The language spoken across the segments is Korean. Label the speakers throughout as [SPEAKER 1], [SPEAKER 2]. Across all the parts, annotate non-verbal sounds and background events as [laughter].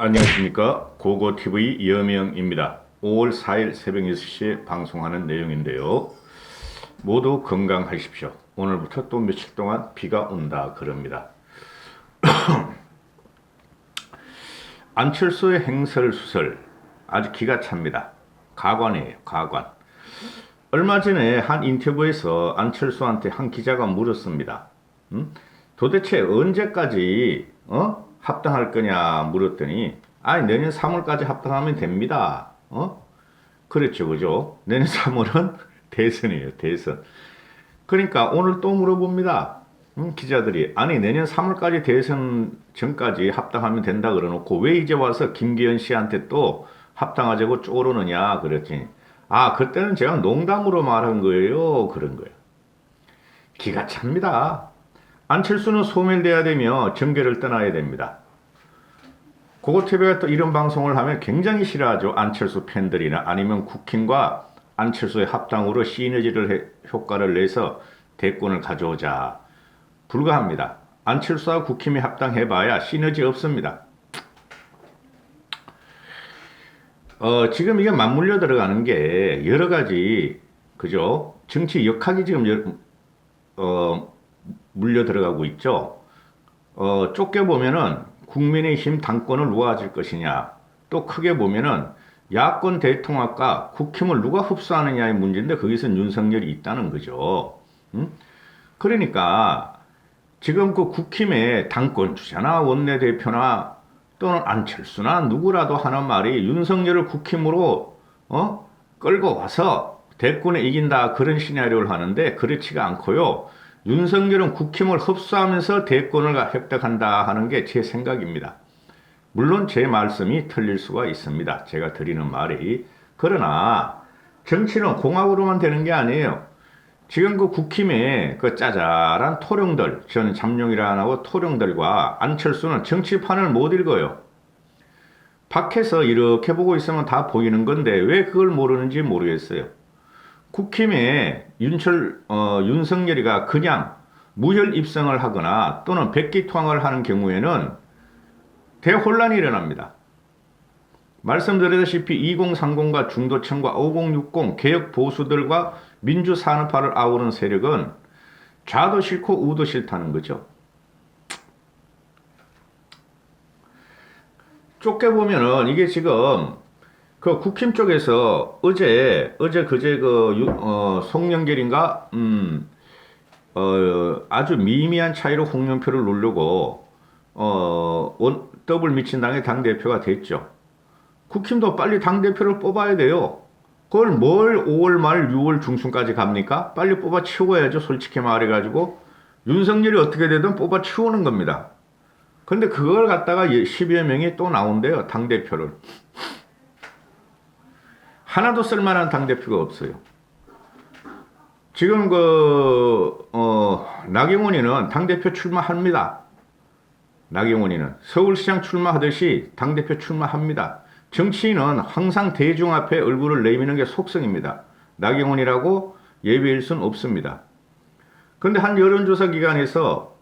[SPEAKER 1] 안녕하십니까. 고고TV 여명입니다. 5월 4일 새벽 6시에 방송하는 내용인데요. 모두 건강하십시오. 오늘부터 또 며칠 동안 비가 온다 그럽니다. [clears throat] 안철수의 행설수설 아주 기가 찹니다. 가관이에요 가관. 얼마 전에 한 인터뷰에서 안철수한테 한 기자가 물었습니다. 음? 도대체 언제까지 어? 합당할 거냐 물었더니 아니 내년 3월까지 합당하면 됩니다. 어? 그렇죠. 그죠? 내년 3월은 [laughs] 대선이에요. 대선. 그러니까 오늘 또 물어봅니다. 음, 기자들이 아니 내년 3월까지 대선 전까지 합당하면 된다 그러놓고 왜 이제 와서 김기현 씨한테 또 합당하자고 쪼르느냐 그랬더니 아 그때는 제가 농담으로 말한 거예요 그런 거예요. 기가 찹니다. 안철수는 소멸돼야 되며 정계를 떠나야 됩니다. 고고TV가 또 이런 방송을 하면 굉장히 싫어하죠. 안철수 팬들이나 아니면 국힘과 안철수의 합당으로 시너지를 해- 효과를 내서 대권을 가져오자. 불가합니다. 안철수와 국힘이 합당해봐야 시너지 없습니다. 어, 지금 이게 맞물려 들어가는 게 여러 가지, 그죠? 정치 역학이 지금, 여- 어, 물려 들어가고 있죠. 어, 좁게 보면은 국민의힘 당권을 누가 가질 것이냐. 또 크게 보면은 야권 대통합과 국힘을 누가 흡수하느냐의 문제인데 거기서 윤석열이 있다는 거죠. 음? 그러니까 지금 그 국힘의 당권 주자나 원내대표나 또는 안철수나 누구라도 하는 말이 윤석열을 국힘으로 어? 끌고 와서 대권에 이긴다 그런 시나리오를 하는데 그렇지가 않고요. 윤석열은 국힘을 흡수하면서 대권을 획득한다 하는 게 제 생각입니다. 물론 제 말씀이 틀릴 수가 있습니다. 제가 드리는 말이. 그러나 정치는 공학으로만 되는 게 아니에요. 지금 그 국힘의 그 짜잘한 토령들, 저는 잠룡이라 안 하고 토령들과 안철수는 정치판을 못 읽어요. 밖에서 이렇게 보고 있으면 다 보이는 건데 왜 그걸 모르는지 모르겠어요. 국힘의 윤철, 어, 윤석열이가 그냥 무혈 입성을 하거나 또는 백기투항을 하는 경우에는 대혼란이 일어납니다. 말씀드렸다시피 2030과 중도층과 5060 개혁 보수들과 민주 산업화를 아우르는 세력은 좌도 싫고 우도 싫다는 거죠. 좁게 보면은 이게 지금 그 국힘 쪽에서 어제 어제 그제 그 유- 어, 송영길인가 음, 어, 아주 미미한 차이로 홍영표를 누르고 어, 원, 더블 미친당의 당 대표가 됐죠. 국힘도 빨리 당 대표를 뽑아야 돼요. 그걸 뭘 5월 말 6월 중순까지 갑니까? 빨리 뽑아 치워야죠. 솔직히 말해 가지고 윤석열이 어떻게 되든 뽑아 치우는 겁니다. 근데 그걸 갖다가 10여 명이 또 나온대요. 당 대표를. 하나도 쓸만한 당대표가 없어요. 지금 그, 어, 나경원이는 당대표 출마합니다. 나경원이는 서울시장 출마하듯이 당대표 출마합니다. 정치인은 항상 대중 앞에 얼굴을 내미는 게 속성입니다. 나경원이라고 예외일 순 없습니다. 그런데 한 여론조사 기관에서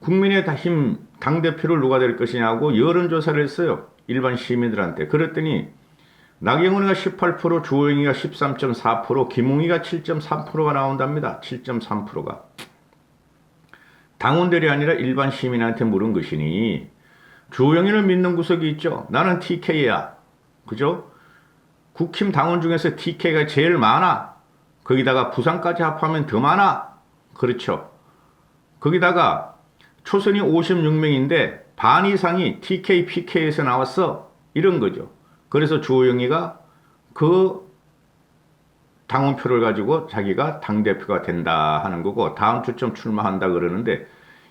[SPEAKER 1] 국민의힘 당대표를 누가 될 것이냐고 여론조사를 했어요. 일반 시민들한테. 그랬더니 나경원이가 18%, 주호영이가 13.4%, 김웅이가 7.3%가 나온답니다. 7.3%가. 당원들이 아니라 일반 시민한테 물은 것이니 주호영이를 믿는 구석이 있죠. 나는 TK야. 그죠? 국힘 당원 중에서 TK가 제일 많아. 거기다가 부산까지 합하면 더 많아. 그렇죠. 거기다가 초선이 56명인데 반 이상이 TK, PK에서 나왔어. 이런 거죠. 그래서 주호영이가 그 당원표를 가지고 자기가 당대표가 된다 하는 거고 다음 주쯤 출마한다 그러는데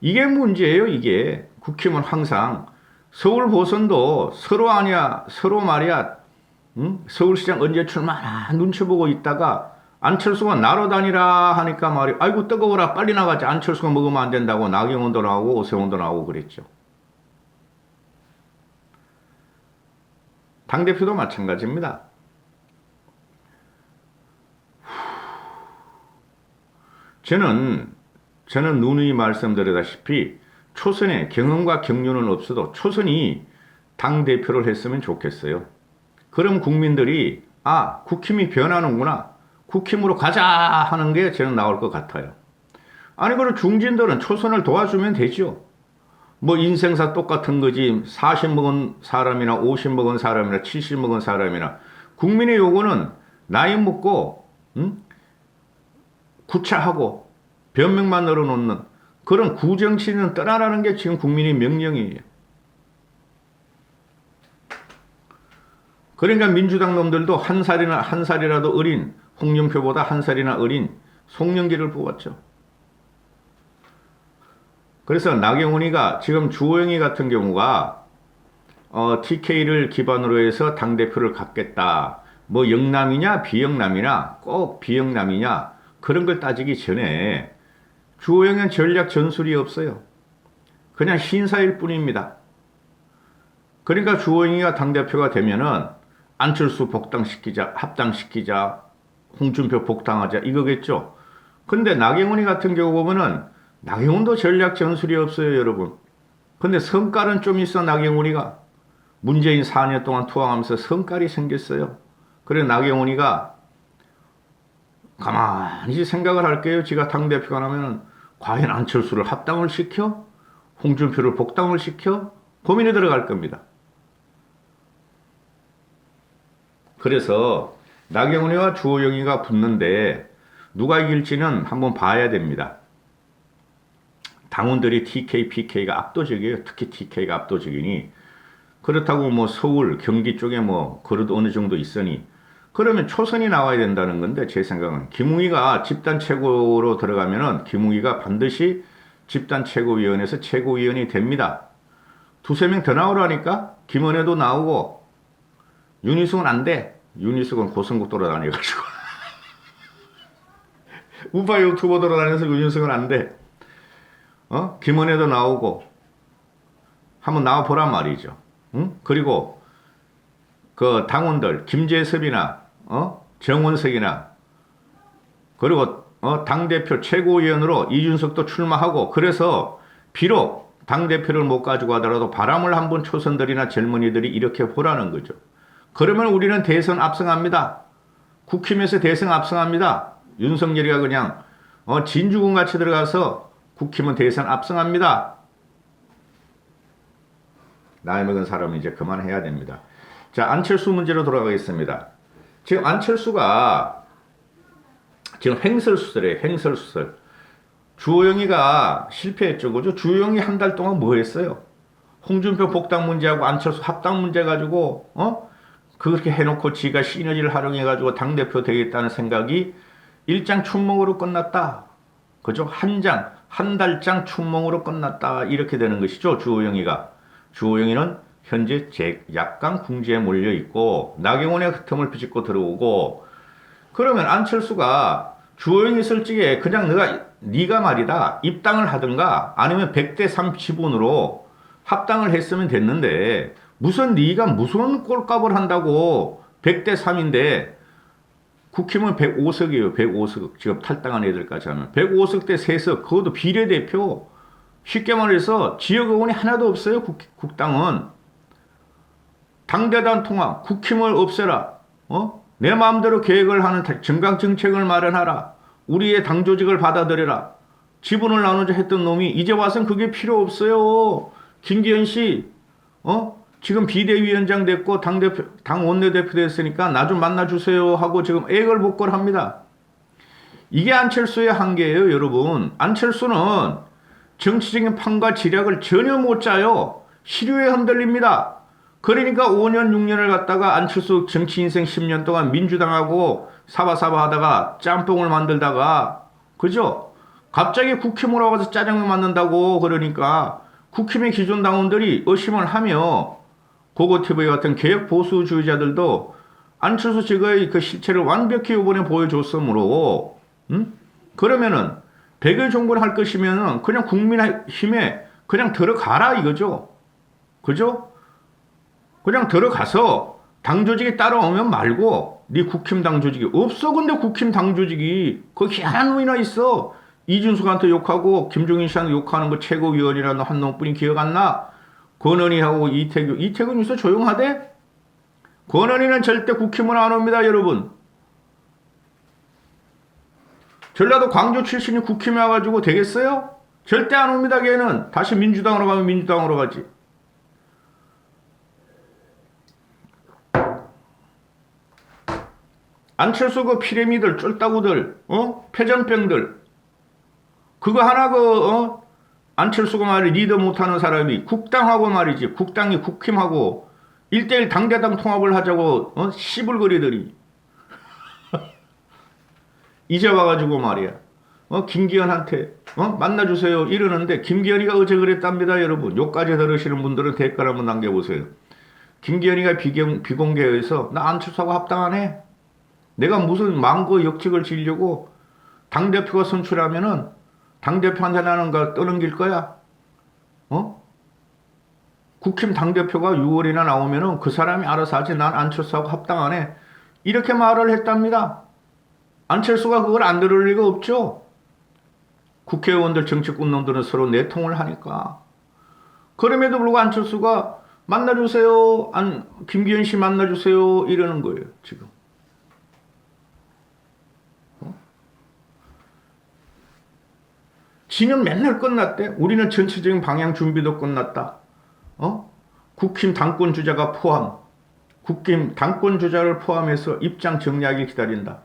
[SPEAKER 1] 이게 문제예요 이게. 국힘은 항상 서울 보선도 서로 아니야 서로 말이야 응? 서울시장 언제 출마하나 눈치 보고 있다가 안철수가 나로 다니라 하니까 말이 아이고 뜨거워라 빨리 나가자. 안철수가 먹으면 안 된다고 나경원도 나오고 오세훈도 나오고 그랬죠 당대표도 마찬가지입니다. 저는, 저는 누누이 말씀드렸다시피 초선에 경험과 경륜은 없어도 초선이 당 대표를 했으면 좋겠어요. 그럼 국민들이 아 국힘이 변하는구나 국힘으로 가자 하는 게 저는 나올 것 같아요. 아니 그럼 중진들은 초선을 도와주면 되죠. 뭐 인생사 똑같은 거지 40 먹은 사람이나 50 먹은 사람이나 70 먹은 사람이나 국민의 요구는 나이 먹고 음? 구차하고 변명만 늘어놓는 그런 구정치는 떠나라는 게 지금 국민의 명령이에요. 그러니까 민주당 놈들도 한 살이나 한 살이라도 어린 홍준표보다 한 살이나 어린 송영기를 뽑았죠. 그래서 나경원이가 지금 주호영이 같은 경우가 어, TK를 기반으로 해서 당 대표를 갖겠다. 뭐 영남이냐 비영남이냐 꼭 비영남이냐 그런 걸 따지기 전에 주호영은 전략 전술이 없어요. 그냥 신사일 뿐입니다. 그러니까 주호영이가 당 대표가 되면은 안철수 복당시키자, 합당시키자, 홍준표 복당하자 이거겠죠. 근데 나경원이 같은 경우 보면은 나경원도 전략 전술이 없어요, 여러분. 근데 성깔은 좀 있어 나경원이가 문재인 4년 동안 투항하면서 성깔이 생겼어요. 그래 나경원이가 가만히 생각을 할게요. 지가 당 대표가 나면은 과연 안철수를 합당을 시켜? 홍준표를 복당을 시켜? 고민이 들어갈 겁니다. 그래서 나경원이와 주호영이가 붙는데 누가 이길지는 한번 봐야 됩니다. 당원들이 TK, PK가 압도적이에요. 특히 TK가 압도적이니 그렇다고 뭐 서울, 경기 쪽에 뭐 그래도 어느 정도 있으니 그러면 초선이 나와야 된다는 건데 제 생각은 김웅이가 집단 최고로 들어가면은 김웅이가 반드시 집단 최고위원회에서 최고위원이 됩니다. 두세 명 더 나오라니까 김원혜도 나오고 윤희숙은 안 돼. 윤희숙은 고성국도로 다녀가지고 [laughs] 우파 유튜버 돌아다녀서 윤희숙은 안 돼. 어? 김원혜도 나오고 한번 나와 보란 말이죠. 응? 그리고 그 당원들 김재섭이나 어? 정원석이나 그리고 어? 당 대표 최고위원으로 이준석도 출마하고 그래서 비록 당 대표를 못 가지고 하더라도 바람을 한번 초선들이나 젊은이들이 이렇게 보라는 거죠. 그러면 우리는 대선 압승합니다. 국힘에서 대선 압승합니다. 윤석열이가 그냥 어, 진주군 같이 들어가서 국힘은 대선 압승합니다. 나이 먹은 사람은 이제 그만해야 됩니다. 자, 안철수 문제로 돌아가겠습니다. 지금 안철수가 지금 횡설수설이에요. 횡설수설. 주호영이가 실패했죠. 그죠? 주호영이 한 달 동안 뭐 했어요? 홍준표 복당 문제하고 안철수 합당 문제 가지고, 어? 그렇게 해놓고 지가 시너지를 활용해가지고 당대표 되겠다는 생각이 일장 춘몽으로 끝났다. 그죠? 한 장, 한 달장 춘몽으로 끝났다. 이렇게 되는 것이죠. 주호영이가. 주호영이는 현재 제 약간 궁지에 몰려 있고 나경원의 틈을 비집고 들어오고 그러면 안철수가 주호영이 솔직히 그냥 내가 네가 말이다 입당을 하든가 아니면 100대 3 지분으로 합당을 했으면 됐는데 무슨 네가 무슨 꼴값을 한다고 100대 3인데 국힘은 105석이에요. 105석. 지금 탈당한 애들까지 하면. 105석 대 3석. 그것도 비례대표. 쉽게 말해서 지역 의원이 하나도 없어요. 국, 국당은. 당대단 통합. 국힘을 없애라. 어? 내 마음대로 계획을 하는 정강 정책을 마련하라. 우리의 당 조직을 받아들여라. 지분을 나누자 했던 놈이 이제 와선 그게 필요 없어요. 김기현 씨, 어? 지금 비대위원장 됐고 당대표, 당 원내대표 됐으니까 나 좀 만나주세요 하고 지금 애걸복걸 합니다. 이게 안철수의 한계예요, 여러분. 안철수는 정치적인 판과 지략을 전혀 못 짜요. 시류에 흔들립니다. 그러니까 5년, 6년을 갖다가 안철수 정치 인생 10년 동안 민주당하고 사바사바 하다가 짬뽕을 만들다가, 그죠? 갑자기 국힘으로 와서 짜장면 만든다고 그러니까 국힘의 기존 당원들이 의심을 하며 고고TV 같은 개혁 보수주의자들도 안철수 측의 그 실체를 완벽히 이번에 보여줬으므로, 음? 그러면은, 백의 정부를 할 것이면은 그냥 국민힘에 그냥 들어가라 이거죠. 그죠? 그냥 들어가서 당 조직이 따라오면 말고, 네 국힘 당 조직이 없어. 근데 국힘 당 조직이 거기 한 놈이나 있어. 이준석한테 욕하고 김종인 씨한테 욕하는 거 최고위원이라는 한 놈뿐이 기억 안 나? 권은희하고 이태규. 이태규 뉴스 조용하대? 권은희는 절대 국힘은 안 옵니다, 여러분. 전라도 광주 출신이 국힘에 와가지고 되겠어요? 절대 안 옵니다, 걔는. 다시 민주당으로 가면 민주당으로 가지. 안철수 그 피레미들, 쫄따구들, 어? 패전병들. 그거 하나 그, 어? 안철수가 말이 리더 못하는 사람이 국당하고 말이지. 국당이 국힘하고 일대일 당대당 통합을 하자고, 어? 시불거리더니. [laughs] 이제 와가지고 말이야. 어, 김기현한테, 어, 만나주세요. 이러는데, 김기현이가 어제 그랬답니다, 여러분. 요까지 들으시는 분들은 댓글 한번 남겨보세요. 김기현이가 비공, 비공개에서, 나 안철수하고 합당하네. 내가 무슨 망고 역직을 지려고 당대표가 선출하면은 당대표한테 나는 거 떠넘길 거야. 어? 국힘 당대표가 6월이나 나오면은 그 사람이 알아서 하지 난 안철수하고 합당하네. 이렇게 말을 했답니다. 안철수가 그걸 안 들을 리가 없죠. 국회의원들 정치꾼 놈들은 서로 내통을 하니까. 그럼에도 불구하고 안철수가 만나주세요. 안, 김기현 씨 만나주세요. 이러는 거예요, 지금. 지는 맨날 끝났대. 우리는 전체적인 방향 준비도 끝났다. 어? 국힘 당권 주자가 포함, 국힘 당권 주자를 포함해서 입장 정리하기 기다린다.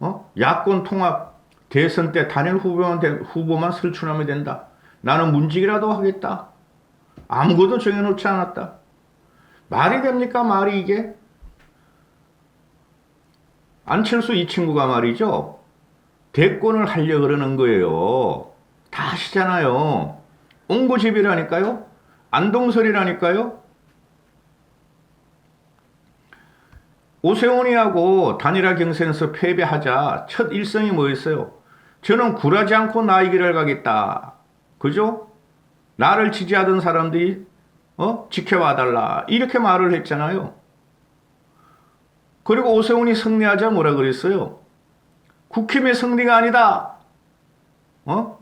[SPEAKER 1] 어? 야권 통합 대선 때 단일 후보만, 된- 후보만 설출하면 된다. 나는 문직이라도 하겠다. 아무것도 정해놓지 않았다. 말이 됩니까? 말이 이게? 안철수 이 친구가 말이죠. 대권을 하려 그러는 거예요. 다 아시잖아요. 옹고집이라니까요. 안동설이라니까요. 오세훈이하고 단일화 경선에서 패배하자 첫 일성이 뭐였어요? 저는 굴하지 않고 나의 길을 가겠다. 그죠? 나를 지지하던 사람들이 어? 지켜봐달라. 이렇게 말을 했잖아요. 그리고 오세훈이 승리하자 뭐라 그랬어요? 국힘의 승리가 아니다. 어?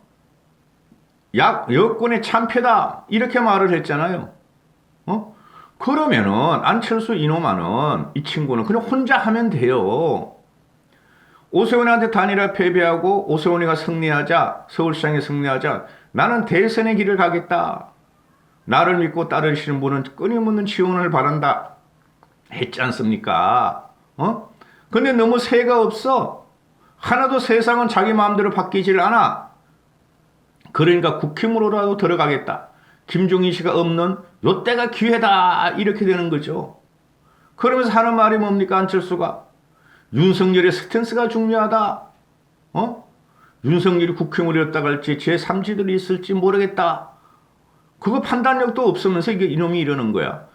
[SPEAKER 1] 약 여권의 참패다. 이렇게 말을 했잖아요. 어? 그러면은 안철수 이놈아는 이 친구는 그냥 혼자 하면 돼요. 오세훈한테 단일화 패배하고 오세훈이가 승리하자 서울시장에 승리하자 나는 대선의 길을 가겠다. 나를 믿고 따르시는 분은 끊임없는 지원을 바란다. 했지 않습니까? 어? 근데 너무 새가 없어. 하나도 세상은 자기 마음대로 바뀌질 않아. 그러니까 국힘으로라도 들어가겠다. 김종인 씨가 없는 요때가 기회다. 이렇게 되는 거죠. 그러면서 하는 말이 뭡니까? 안철수가. 윤석열의 스탠스가 중요하다. 어? 윤석열이 국힘으로 갈지 제3지들이 있을지 모르겠다. 그거 판단력도 없으면서 이게 이놈이 이러는 거야.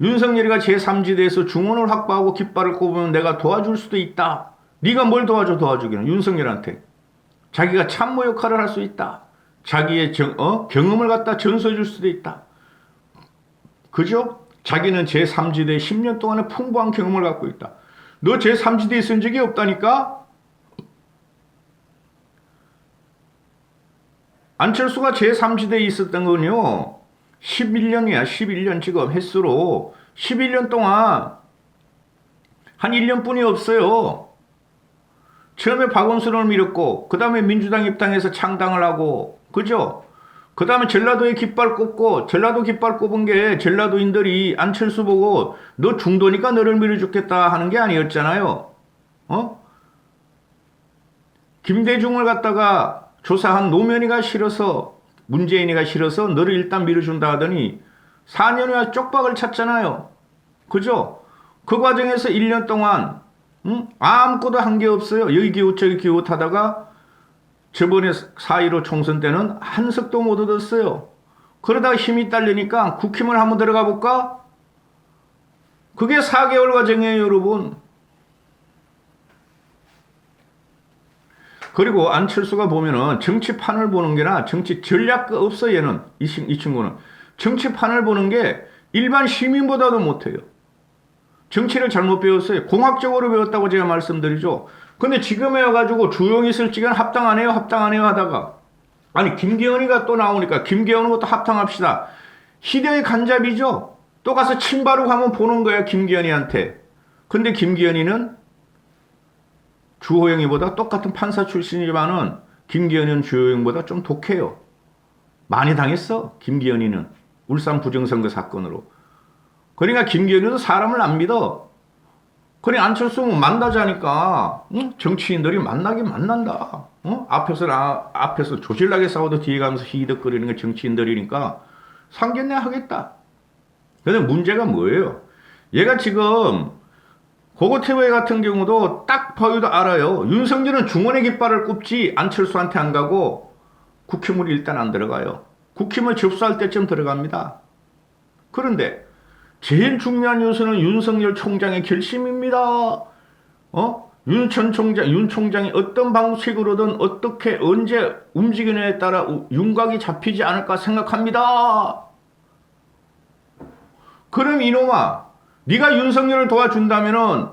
[SPEAKER 1] 윤석열이가 제3지대에서 중원을 확보하고 깃발을 꼽으면 내가 도와줄 수도 있다. 네가 뭘 도와줘 도와주기는 윤석열한테. 자기가 참모 역할을 할 수 있다. 자기의 정, 어? 경험을 갖다 전수해 줄 수도 있다. 그죠? 자기는 제3지대 10년 동안의 풍부한 경험을 갖고 있다. 너 제3지대에 있은 적이 없다니까? 안철수가 제3지대에 있었던 건요. 11년이야. 11년 지금 횟수로 11년 동안 한 1년뿐이 없어요. 처음에 박원순을 밀었고 그 다음에 민주당 입당해서 창당을 하고 그죠? 그 다음에 전라도에 깃발 꼽고 전라도 깃발 꼽은 게 전라도인들이 안철수 보고 너 중도니까 너를 밀어주겠다 하는 게 아니었잖아요. 어? 김대중을 갖다가 조사한 노면이가 싫어서 문재인이가 싫어서 너를 일단 밀어준다 하더니 4년이나 쪽박을 찼잖아요. 그죠? 그 과정에서 1년 동안 응? 아무것도 한 게 없어요. 여기 기웃 저기 기웃 하다가 저번에 4.15 총선 때는 한석도 못 얻었어요. 그러다가 힘이 딸리니까 국힘을 한번 들어가 볼까? 그게 4개월 과정이에요, 여러분. 그리고 안철수가 보면은 정치판을 보는 게나 정치 전략가 없어 얘는 이, 친- 이 친구는 정치판을 보는 게 일반 시민보다도 못해요. 정치를 잘못 배웠어요. 공학적으로 배웠다고 제가 말씀드리죠. 근데 지금에 와가지고 조용히 있을 지간 합당 안 해요, 합당 안 해요 하다가 아니 김기현이가 또 나오니까 김기현은 것도 합당합시다. 희대의 간잡이죠. 또 가서 침 바르고 하면 보는 거야 김기현이한테. 근데 김기현이는 주호영이보다 똑같은 판사 출신이지만은 김기현이는 주호영보다 좀 독해요. 많이 당했어 김기현이는 울산 부정선거 사건으로. 그러니까 김기현이도 사람을 안 믿어. 그래 안철수는 만나자니까 응? 정치인들이 만나긴 만난다. 어? 앞에서 나 앞에서 조질나게 싸워도 뒤에 가면서 히덕거리는 게 정치인들이니까 상견례 하겠다. 근데 문제가 뭐예요? 얘가 지금 고고태회 같은 경우도 딱 봐도 알아요. 윤석열은 중원의 깃발을 꼽지 안철수한테 안 가고 국힘을 일단 안 들어가요. 국힘을 접수할 때쯤 들어갑니다. 그런데 제일 중요한 요소는 윤석열 총장의 결심입니다. 어? 윤 전 총장, 윤 총장이 어떤 방식으로든 어떻게 언제 움직이느냐에 따라 우- 윤곽이 잡히지 않을까 생각합니다. 그럼 이놈아, 네가 윤석열을 도와준다면은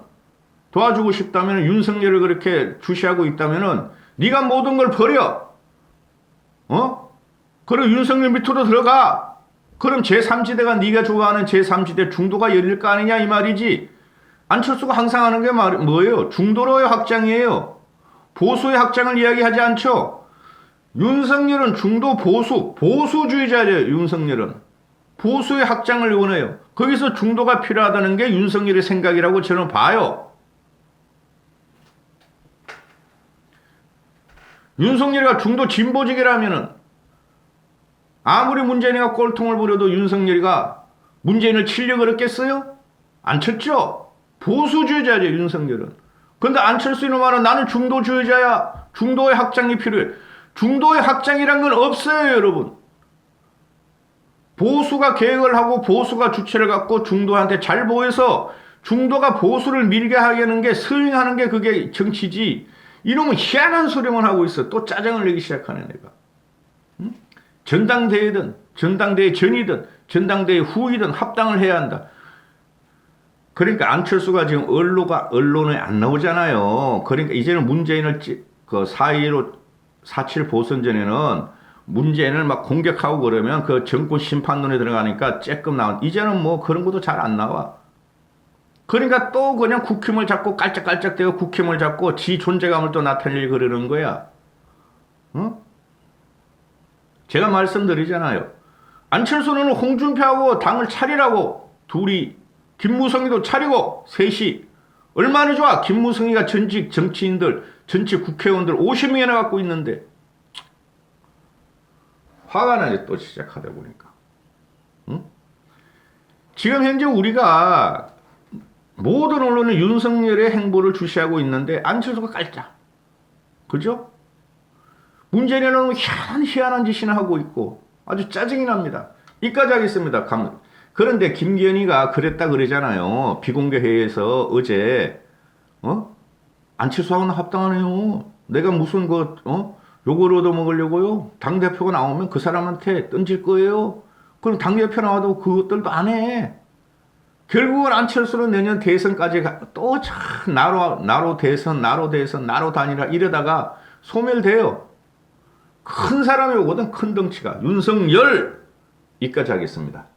[SPEAKER 1] 도와주고 싶다면 윤석열을 그렇게 주시하고 있다면은 네가 모든 걸 버려. 어? 그럼 윤석열 밑으로 들어가. 그럼 제3지대가 네가 좋아하는 제3지대 중도가 열릴 거 아니냐 이 말이지. 안철수가 항상 하는 게 말, 뭐예요? 중도로의 확장이에요. 보수의 확장을 이야기하지 않죠. 윤석열은 중도 보수, 보수주의자예요. 윤석열은. 보수의 확장을 원해요. 거기서 중도가 필요하다는 게 윤석열의 생각이라고 저는 봐요. 윤석열이가 중도 진보직이라면은 아무리 문재인이가 꼴통을 부려도 윤석열이가 문재인을 치려고 그랬겠어요? 안 쳤죠? 보수주의자죠, 윤석열은. 근데 안철수 이놈아는 나는 중도주의자야. 중도의 확장이 필요해. 중도의 확장이란 건 없어요, 여러분. 보수가 계획을 하고 보수가 주체를 갖고 중도한테 잘 보여서 중도가 보수를 밀게 하려는 게 스윙하는 게 그게 정치지. 이놈은 희한한 소리만 하고 있어. 또 짜증을 내기 시작하네, 내가. 응? 전당대회든, 전당대회 전이든, 전당대회 후이든 합당을 해야 한다. 그러니까 안철수가 지금 언론가 언론에 안 나오잖아요. 그러니까 이제는 문재인을 찌- 그4.15 4.7 보선 전에는 문재인을 막 공격하고 그러면 그 정권 심판론에 들어가니까 쬐끔 나온 이제는 뭐 그런 것도 잘 안 나와. 그러니까 또 그냥 국힘을 잡고 깔짝깔짝대고 국힘을 잡고 지 존재감을 또 나타내려 그러는 거야. 어? 제가 말씀드리잖아요. 안철수는 홍준표하고 당을 차리라고 둘이 김무성이도 차리고 셋이 얼마나 좋아 김무성이가 전직 정치인들 전직 국회의원들 50명이나 갖고 있는데 화가 나네 또 시작하다 보니까 응? 지금 현재 우리가 모든 언론은 윤석열의 행보를 주시하고 있는데 안철수가 깔짝 그죠? 문재인은 희한한 희한한 짓이나 하고 있고 아주 짜증이 납니다. 이까지 하겠습니다. 감- 그런데 김기현이가 그랬다 그러잖아요. 비공개 회의에서 어제 어 안철수하고는 합당하네요. 내가 무슨 그 어? 요걸 얻어 먹으려고요. 당 대표가 나오면 그 사람한테 던질 거예요. 그럼 당 대표 나와도 그것들도 안 해. 결국은 안철수는 내년 대선까지 또 참 나로 나로 대선 나로 대선 나로 단일화 이러다가 소멸돼요. 큰 사람이 오거든 큰 덩치가 윤석열 이까지 하겠습니다.